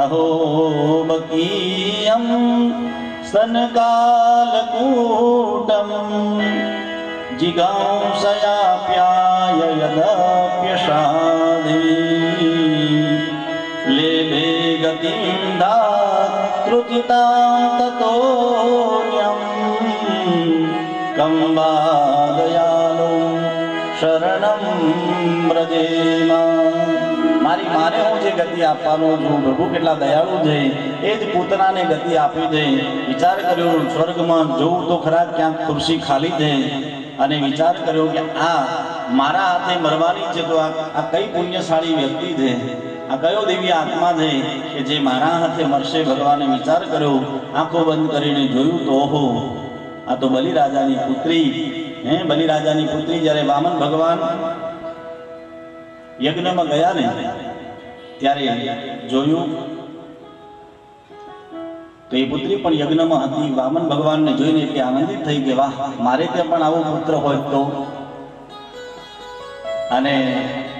अहो होकीयं सनकालकूटम् जिगांसयाप्याय यदाप्यशाधि लेभे गतिन्दाकृतिता ततोऽयं कम्बादयालो शरणं व्रजेमा। મારી મારે હું જે ગતિ આપવાનો છું, પ્રભુ કેટલા દયાળુ છે, એ જ પૂતનાને ગતિ આપી દે. વિચાર કર્યો, સ્વર્ગમાં જવું તો ખરા ક્યાંક ખુરશી ખાલી છે અને વિચાર કર્યો કે આ મારા હાથે મરવાની છે તો આ કઈ પુણ્યશાળી વ્યક્તિ છે? આ કયો દેવી આત્મા છે કે જે મારા હાથે મરશે? ભગવાને વિચાર કર્યો, આંખો બંધ કરીને જોયું તો ઓહો. આ તો બલિરાજાની પુત્રી. હે, બલિરાજાની પુત્રી, જ્યારે વામન ભગવાન યજ્ઞમાં ગયા ને, ત્યારે જોયું તો એ પુત્રી પણ યજ્ઞમાં હતી. વામન ભગવાનને જોઈને એટલી આનંદિત થઈ કે, વાહ, મારે ત્યાં પણ આવો પુત્ર હોય તો? અને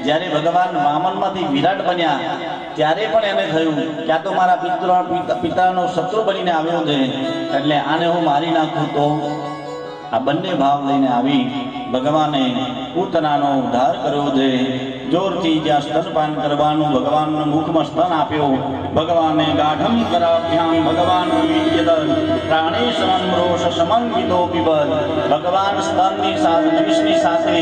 જ્યારે ભગવાન વામનમાંથી વિરાટ બન્યા, ત્યારે પણ એને થયું કે, આ તો મારા પિત્ર પિતાનો શત્રુ બનીને આવ્યો છે, એટલે આને હું મારી નાખું તો? આ બંને ભાવ લઈને આવી ભગવાને પૂતનાનો ઉદ્ધાર કર્યો છે. જોરથી જ્યાં સ્તનપાન કરવાનું, ભગવાનના મુખમાં સ્તન આપ્યું. ભગવાને ગાઢમ કરાભ્યામ ભગવાન પ્રાણી પ્રાણેશમ રોષ સમન્વિતો પીપલ ભગવાન સ્તનની સાથે, વિષની સાથે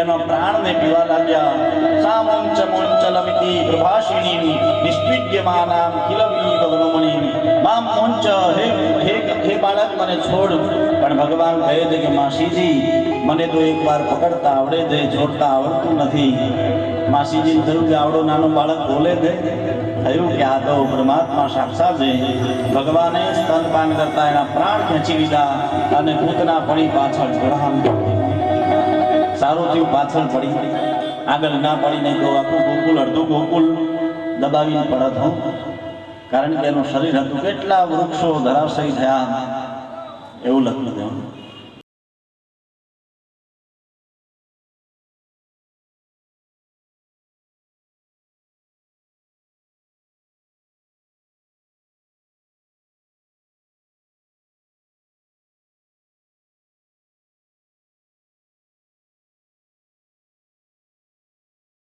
એનો પ્રાણને પીવા લાગ્યા. સામોંચ મોંચલમિતિ પ્રભાષિણી નિષ્પિડ્યમાનામ કિલવીવ વનમણી મામ મોંચ હે હે બાળક, મને છોડ. પણ ભગવાન કહે છે કે, માસીજી, મને તો એકવાર પકડતા આવડે છે, જોડતા આવડતું નથી. માસીજી થયું કે, આવડો નાનો બાળક બોલે છે. થયું કે, આ તો પરમાત્મા સાક્ષાત છે. ભગવાને સ્તનપાન કરતા એના પ્રાણ ખેંચી લીધા અને પૂતના પડી પાછળ જોડાણ સારું થયું, પાછળ પડી. આગળ ના પડી નહીં તો આખું ગોકુલ, અડધું ગોકુલ દબાવીને પડત, હું. કારણ કે એનું શરીર હતું, કેટલા વૃક્ષો ધરાશયી થયા. એવું લખ્યું હતું